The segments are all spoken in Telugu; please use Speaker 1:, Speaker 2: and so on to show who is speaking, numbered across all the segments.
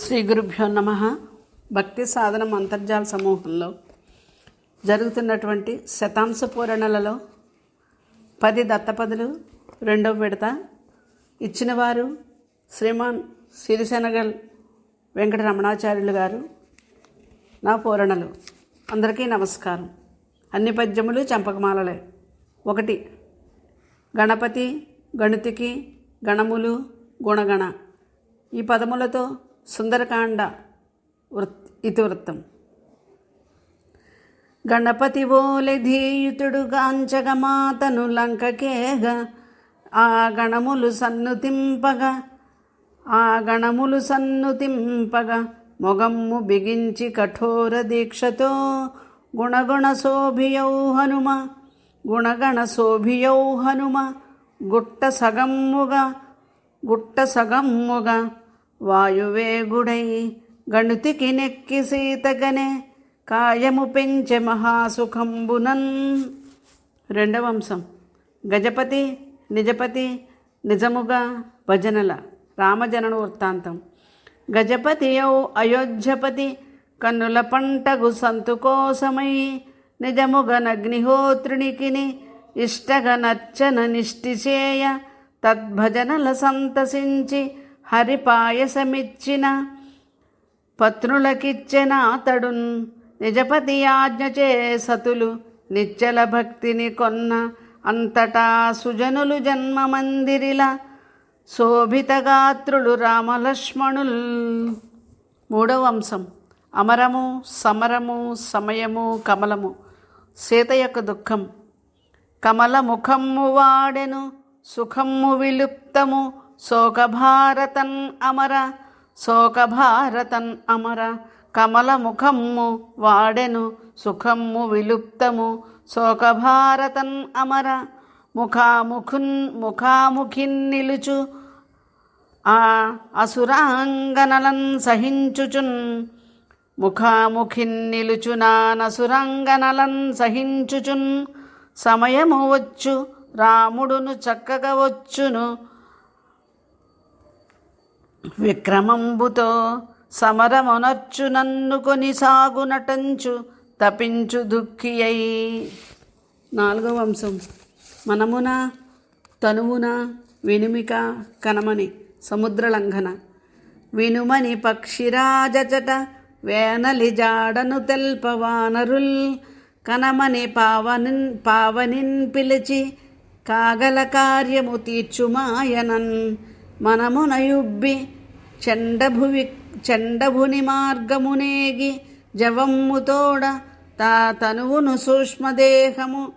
Speaker 1: శ్రీ గురుభ్యో నమ. భక్తి సాధనం అంతర్జాల సమూహంలో జరుగుతున్నటువంటి శతాంశ పూరణలలో పది దత్తపదులు రెండవ విడత ఇచ్చినవారు శ్రీమాన్ సిరిశనగల్ వెంకట రమణాచార్యులు గారు నా పూరణలు. అందరికీ నమస్కారం. అన్ని పద్యములు చంపకమాలలే. ఒకటి గణపతి గణితికి గణములు గుణగణ. ఈ పదములతో సుందరకాండ వృత్ ఇతివృత్తం. గణపతి ఓలె ధీయుతుడు గాంచగమాతను లంకకేగ ఆ గణములు సన్నుతింపగా ఆ గణములు సన్నుతింపగా మొగమ్ము బిగించి కఠోర దీక్షతో గుణగుణ శోభియౌ హనుమ గుణగణ శోభియౌ హనుమ గుట్ట సగమ్ముగా గుట్ట సగమ్ముగా వాయువేగుడై గణుతికి నెక్కి సీతగనే కాయము పెంచె మహాసుఖంబునన్. రెండవ అంశం. గజపతి నిజపతి నిజముగా భజనల రామజనన వృత్తాంతం. గజపతియౌ అయోధ్యపతి కన్నుల పంటగు సంతు కోసమై నిజముగనగ్నిహోత్రునికిని ఇష్టగ నచ్చన నిష్టిచేయ తద్భజనల సంతసించి హరిపాయసమిచ్చిన పత్నులకిచ్చెన అతడున్ నిజపతి ఆజ్ఞచే సతులు నిశ్చల భక్తిని కొన్న అంతటా సుజనులు జన్మ మందిరిల శోభితగాత్రులు రామలక్ష్మణుల్. మూడవ అంశం. అమరము సమరము సమయము కమలము. సీత యొక్క దుఃఖం. కమల ముఖము వాడెను సుఖము విలుప్తము శోకభారతన్ అమర శోకభారతన్ అమర. కమల ముఖము వాడెను సుఖమ్ము విలుప్తము. శోకభారతన్ అమర ముఖాముఖున్ ముఖాముఖిన్ నిలుచు. ఆ అసురాంగనలన్ సహించుచున్ ముఖాముఖిన్ నిలుచునానసురంగనలన్ సహించుచున్. సమయము వచ్చు రాముడును చక్కగా వచ్చును. విక్రమంబుతో సమరమునర్చు నన్ను కొని సాగునటంచు తపించు దుఃఖియై. నాలుగవ వంశం మనమున తనువున వినుమిక కనమని సముద్రలంఘన. వినుమని పక్షిరాజచట వేనలి జాడను తెల్ప వానరుల్. కనమని పావనిన్ పావనిన్ పిలిచి కాగల కార్యము తీర్చుమాయనన్. మనమునయుబ్బి చండభువి చండభుని మార్గమునేగి జవమ్ముతోడ తా తనువును సూక్ష్మదేహము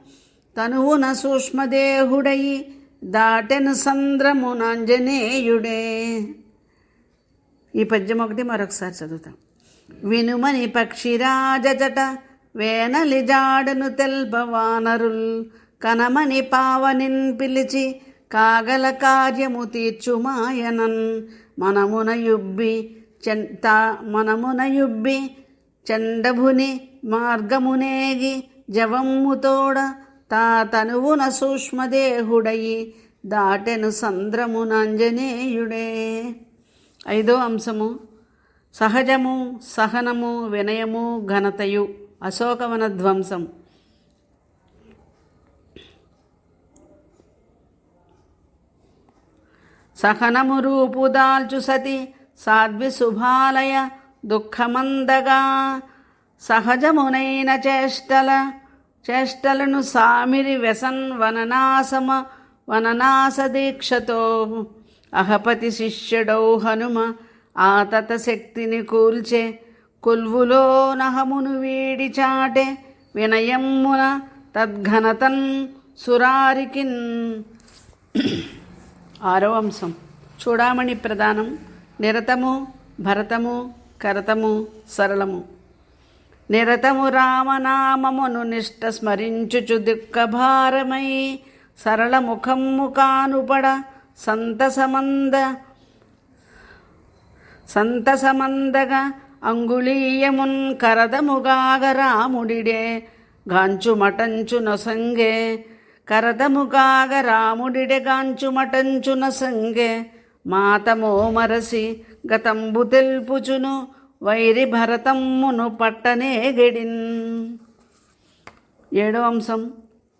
Speaker 1: తనువున సూక్ష్మదేహుడయి దాటెను సంద్రమునాంజనేయుడే. ఈ పద్యం ఒకటి మరొకసారి చదువుతాం. వినుమని పక్షిరాజట వేనలి జాడను తెల్పవానరుల్ కనమని పావనిన్ పిలిచి కాగల కార్యము తీర్చుమాయనన్ మనమునయుబ్బి చెంత మనమునయుబ్బి చండభుని మార్గమునేగి జవమ్ముతోడ తా తనువున సూక్ష్మదేహుడయి దాటెను సంద్రమునంజనేయుడే. ఐదో అంశము. సహజము సహనము వినయము ఘనతయు అశోకవన ధ్వంసం సహనము రూపుదాల్చు సతి సాధ్వి శుభాలయ దుఃఖమందగా. సహజమునైన చేష్టల చేష్టలను సామిరి వ్యసన్ వననాసమ వననాస దీక్షతో. అహపతి శిష్యుడౌ హనుమ ఆతత శక్తిని కూల్చే కొల్వులో నహమును వీడి చాటే వినయమ్మున తద్ఘనతన్ సురారికిన్. ఆరో అంశం. చూడామణి ప్రధానం. నిరతము భరతము కరతము సరళము. నిరతము రామనామమును నిష్ట స్మరించుచు దుఃఖభారమై సరళముఖమ్ము కానుపడ సంతసమంద సంతసమందగా అంగుళీయమున్ కరదముగాగ రాముడిడే గాంచు మటంచు నొసంగే కరదముగాగ రాముడిడెగాంచుమటంచున సంగే మాతమో మరసి గతంబు తెల్పుచును వైరి భరతమ్మును పట్టనే గెడిన్. ఏడో అంశం.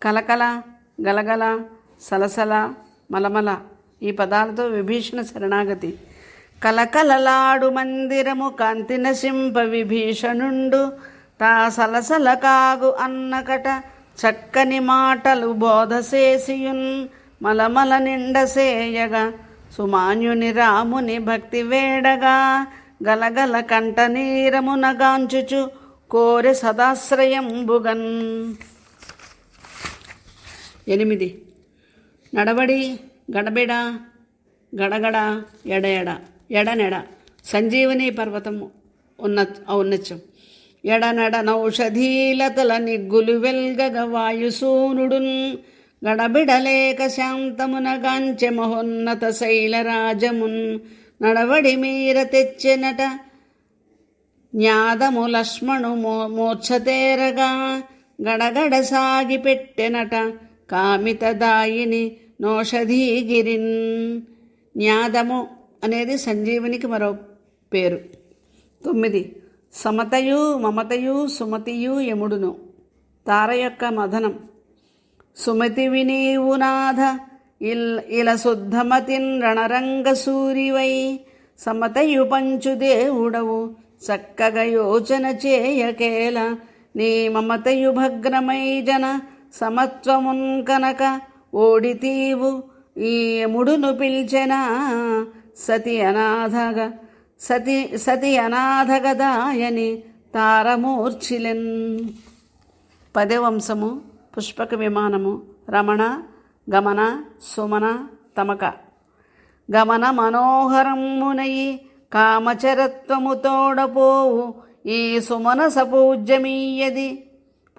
Speaker 1: కలకల గలగల సలసల మలమల ఈ పదాలతో విభీషణ శరణాగతి. కలకలలాడు మందిరము కాంతి నశింప విభీషణుండు తా సలసల కాగు అన్నకట చక్కని మాటలు బోధసేసియున్ మలమల నిండసేయగా సుమాన్యుని రాముని భక్తి వేడగా గలగల కంట నీరమునగాంచుచు కోరి సదాశ్రయంబుగన్. ఎనిమిది. నడబడి గడబిడ గడగడ ఎడఎడ ఎడనెడ సంజీవని పర్వతం ఉన్న ఔన్నత్యం. ఎడనడనౌషధీలతల నిగ్గులు వెల్గగ వాయుసూనుడున్ గడబిడలేక శాంతమున గాంచె మహోన్నత శైలరాజమున్ నడవడి మీర తెచ్చెనట జ్ఞాదము లక్ష్మణు మో మూర్ఛతేరగా గడగడ సాగి పెట్టెనట కామితదాయిని నోషధీగిరిన్. జ్ఞాదము అనేది సంజీవునికి మరో పేరు. తొమ్మిది. సమతయు మమతయు సుమతియు యముడును తార యొక్క మదనం సుమతి వినీవునాథ నాథ ఇల్ ఇల శుద్ధమతిన్ రణరంగ సూరివై సమతయు పంచుదేవుడవు దేవుడవు యోచన చేయకేల నీ మమతయు భగ్రమై జన సమత్వమున్ కనక ఓడితీవు ఈ యముడును పిల్చెనా సతి అనాథగా. సతి సతి అనాథగదాయని తారమూర్చిలెన్ పదవంశము పుష్పక విమానము రమణ గమన సుమన తమక. గమన మనోహరమునయి కామచరత్వము తోడపోవు ఈ సుమన సపూజ్యమీయది.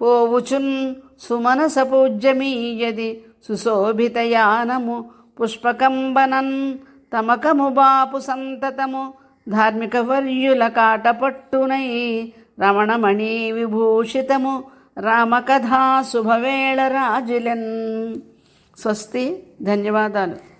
Speaker 1: పోవుచున్ సుమన సపూజ్యమీయది సుశోభితయానము పుష్పకంబనన్ తమకము బాపు సంతతము ధార్మిక వర్యుల కాటపట్టునై రమణమణి విభూషితము రామకథా శుభవేళ రాజులెన్. స్వస్తి. ధన్యవాదాలు.